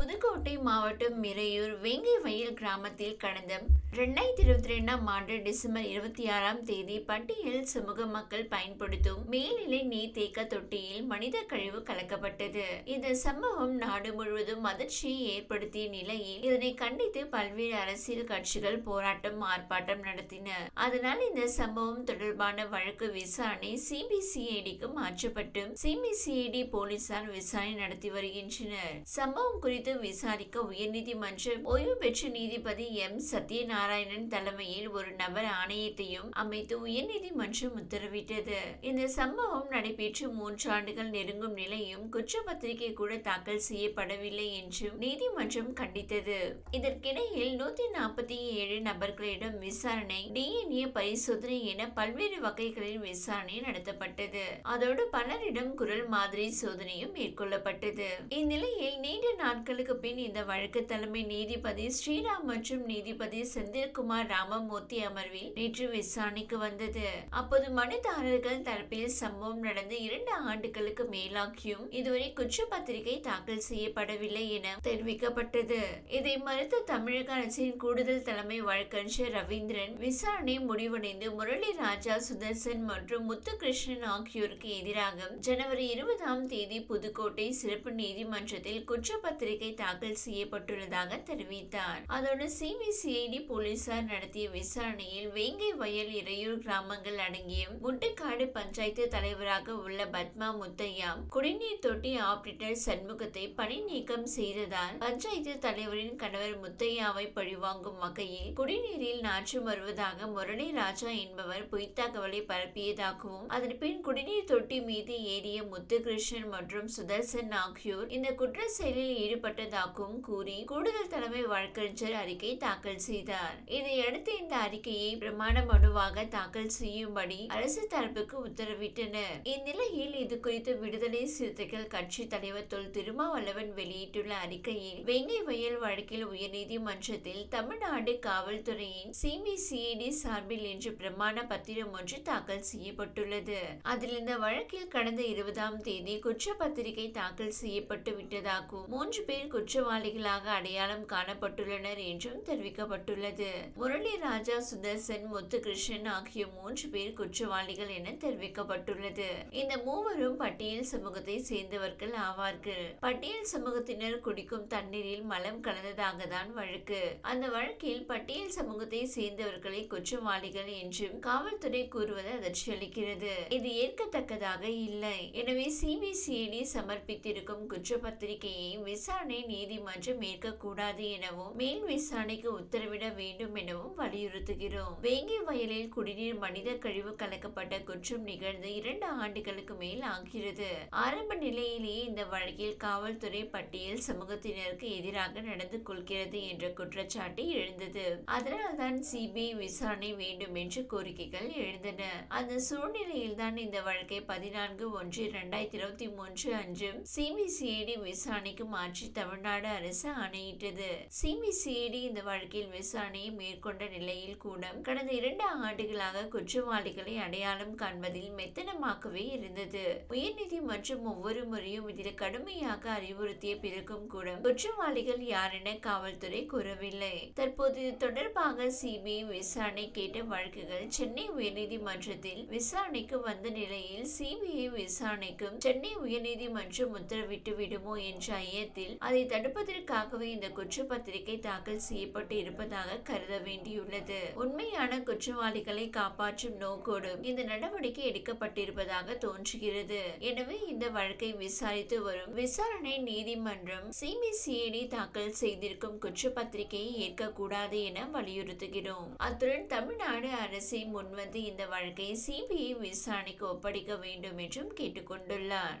புதுக்கோட்டை மாவட்டம் மிரையூர் வேங்கை வயல் கிராமத்தில் கடந்த இரண்டாயிரத்தி இருபத்தி ரெண்டாம் ஆண்டு டிசம்பர் இருபத்தி ஆறாம் தேதி பட்டியல் சமூக மக்கள் பயன்படுத்தும் மேல்நிலை நீர்த்தேக்க தொட்டியில் மனித கழிவு கலக்கப்பட்டது. இந்த சம்பவம் நாடு முழுவதும் அதிர்ச்சியை ஏற்படுத்திய நிலையில் இதனை கண்டித்து பல்வேறு அரசியல் கட்சிகள் போராட்டம் ஆர்ப்பாட்டம் நடத்தின. அதனால் இந்த சம்பவம் தொடர்பான வழக்கு விசாரணை சிபிசிஐடிக்கு மாற்றப்பட்டு சிபிசிஐடி போலீசார் விசாரணை நடத்தி வருகின்றனர். சம்பவம் குறித்து குறித்து விசாரிக்க உயர்நீதிமன்றம் ஓய்வு பெற்ற நீதிபதி எம். சத்யநாராயணன் தலைமையில் ஒரு நபர் ஆணையத்தையும் அமைத்து உயர்நீதிமன்றம் உத்தரவிட்டது. இந்த சம்பவம் நடைபெற்று மூன்றாண்டுகள் நெருங்கும் நிலையும் குற்றப்பத்திரிகை கூட தாக்கல் செய்யப்படவில்லை என்றும் நீதிமன்றம் கண்டித்தது. இதற்கிடையில் நூத்தி நாற்பத்தி ஏழு நபர்களிடம் விசாரணை டிஎன்ஏ பரிசோதனை என பல்வேறு வகைகளில் விசாரணை நடத்தப்பட்டது. அதோடு பலரிடம் குரல் மாதிரி சோதனையும் மேற்கொள்ளப்பட்டது. இந்நிலையில் நீண்ட நாட்களுக்கு பின் இந்த வழக்கு தலைமை நீதிபதி ஸ்ரீராம் மற்றும் நீதிபதி செந்தில்குமார் ராமமூர்த்தி அமர்வில் நேற்று விசாரணைக்கு வந்தது. அப்போது மனுதாரர்கள் தரப்பில் சம்பவம் நடந்து இரண்டு ஆண்டுகளுக்கு மேலாகியும் இதுவரை குற்றப்பத்திரிகை தாக்கல் செய்யப்படவில்லை என தெரிவிக்கப்பட்டது. இதை மறுத்த தமிழக அரசின் கூடுதல் தலைமை வழக்கறிஞர் ரவீந்திரன் விசாரணை முடிவடைந்து முரளி ராஜா சுதர்சன் மற்றும் முத்துகிருஷ்ணன் ஆகியோருக்கு எதிராக ஜனவரி இருபதாம் தேதி புதுக்கோட்டை சிறப்பு நீதிமன்றத்தில் குற்ற குற்றப்பத்திரிகை தாக்கல் செய்யப்பட்டுள்ளதாக தெரிவித்தார். அதோடு சிபிசிஐடி போலீசார் நடத்திய விசாரணையில் வேங்கை வயல் இறையூர் கிராமங்கள் அடங்கிய முட்டுக்காடு பஞ்சாயத்து தலைவராக உள்ள பத்மா முத்தையா குடிநீர் தொட்டி ஆபரேட்டர் சண்முகத்தை பணி நீக்கம் செய்ததால் பஞ்சாயத்து தலைவரின் கணவர் முத்தையாவை பழிவாங்கும் வகையில் குடிநீரில் நாற்று வருவதாக முரளி ராஜா என்பவர் பொய் தகவலை பரப்பியதாகவும் அதன் பின் குடிநீர் தொட்டி மீது ஏறிய முத்துகிருஷ்ணன் மற்றும் சுதர்சன் ஆகியோர் இந்த குற்ற செயலில் ஈடுபட்டதாகவும் கூறி கூடுதல் தலைமை வழக்கறிஞர் அறிக்கை தாக்கல் செய்தார். இதையடுத்து இந்த அறிக்கையை பிரமாண மனுவாக தாக்கல் செய்யும்படி அரசு தரப்புக்கு உத்தரவிட்டனர். இந்நிலையில் இது குறித்து விடுதலை சிறுத்தைகள் கட்சி தலைவர் தொல் திருமாவளவன் வெளியிட்டுள்ள அறிக்கையில் வெங்கை வயல் வழக்கில் உயர்நீதிமன்றத்தில் தமிழ்நாடு காவல்துறையின் சிபிசிஐடி சார்பில் இன்று பிரமாண பத்திரம் ஒன்று தாக்கல் செய்யப்பட்டுள்ளது. அதில் இந்த வழக்கில் கடந்த இருபதாம் தேதி குற்றப்பத்திரிகை தாக்கல் செய்யப்பட்டு விட்டதாகவும் மூன்று பேர் குற்றவாளிகளாக அடையாளம் காணப்பட்டுள்ளனர் என்றும் தெரிவிக்கப்பட்டுள்ளது. முரளி ராஜா சுதர்சன் முத்துகிருஷ்ணன் ஆகிய மூன்று பேர் குற்றவாளிகள் என தெரிவிக்கப்பட்டுள்ளது. இந்த மூவரும் பட்டியல் சமூகத்தை சேர்ந்தவர்கள் ஆவார்கள். பட்டியல் சமூகத்தினர் குடிக்கும் தண்ணீரில் மலம் கலந்ததாக தான் வழக்கு. அந்த வழக்கில் பட்டியல் சமூகத்தை சேர்ந்தவர்களை குற்றவாளிகள் என்றும் காவல்துறை கூறுவது அதிர்ச்சி அளிக்கிறது இது ஏற்கத்தக்கதாக இல்லை. எனவே சிபிசிஐடி சமர்ப்பித்திருக்கும் குற்றப்பத்திரிகையை விசாரணை நீதிமன்றம் ஏற்கக்கூடாது எனவும் மேல் விசாரணைக்கு உத்தரவிட வேண்டும் எனவும் வலியுறுத்துகிறோம். வேங்கி வயலில் குடிநீர் மனித கழிவு கலக்கப்பட்ட குற்றம் நிகழ்ந்து இரண்டு ஆண்டுகளுக்கு மேல் ஆகிறது. ஆரம்ப நிலையிலேயே இந்த வழக்கில் காவல்துறை பட்டியல் சமூகத்தினருக்கு எதிராக நடந்து கொள்கிறது என்ற குற்றச்சாட்டு எழுந்தது. அதனால்தான் சிபிஐ விசாரணை வேண்டும் என்று கோரிக்கைகள் எழுந்தன. அந்த சூழ்நிலையில் தான் இந்த வழக்கை பதினான்கு ஒன்று இரண்டாயிரத்தி இருபத்தி மூன்று அன்று சிபிசிஐடி விசாரணைக்கு மாற்றி தமிழ்நாடு அரசு ஆணையிட்டது. சிபிசிஐடி இந்த வழக்கில் விசாரணையை மேற்கொண்ட நிலையில் கூட கடந்த இரண்டு ஆண்டுகளாக குற்றவாளிகளை அடையாளம் காண்பதில் மெத்தனமாகவே இருந்தது. உயர்நீதிமன்றம் ஒவ்வொரு முறையும் இதில் கடுமையாக அறிவுறுத்திய பிறகும் கூட குற்றவாளிகள் யாரென காவல்துறை கூறவில்லை. தற்போது இது தொடர்பாக சிபிஐ விசாரணை கேட்ட வழக்குகள் சென்னை உயர்நீதிமன்றத்தில் விசாரணைக்கு வந்த நிலையில் சிபிஐ விசாரணைக்கும் சென்னை உயர்நீதிமன்றம் உத்தரவிட்டு விடுமோ என்ற சமயத்தில் அதை தடுப்பதற்காகவே இந்த குற்றப்பத்திரிகை தாக்கல் செய்யப்பட்டு இருப்பதாக கருத வேண்டியுள்ளது. உண்மையான குற்றவாளிகளை காப்பாற்றும் நோக்கோடு இந்த நடவடிக்கை எடுக்கப்பட்டிருப்பதாக தோன்றுகிறது. எனவே இந்த வழக்கை விசாரித்து வரும் விசாரணை நீதிமன்றம் சிபிசிஐடி தாக்கல் செய்திருக்கும் குற்றப்பத்திரிகையை ஏற்கக்கூடாது என வலியுறுத்துகிறோம். அத்துடன் தமிழ்நாடு அரசை முன்வந்து இந்த வழக்கை சிபிஐ விசாரணைக்கு ஒப்படைக்க வேண்டும் என்றும் கேட்டுக்கொண்டுள்ளார்.